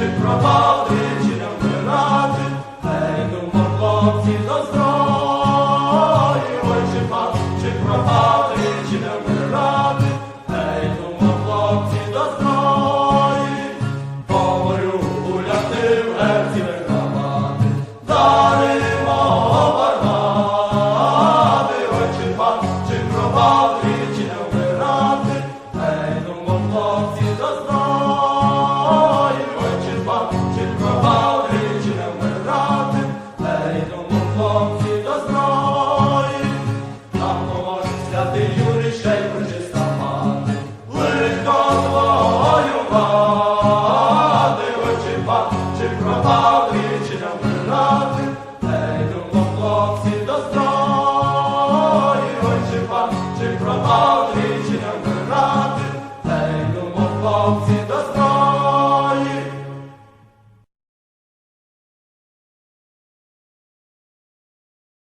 czy prowody, czy nam wyrady, hej, no morlok, filozof. чи пропали, чи нам вмирати, не йдемо ну, хлопці до зброї, ой, чи пан, чи пропали, чи не вмирати, не ну, йдемо хлопці до зброї.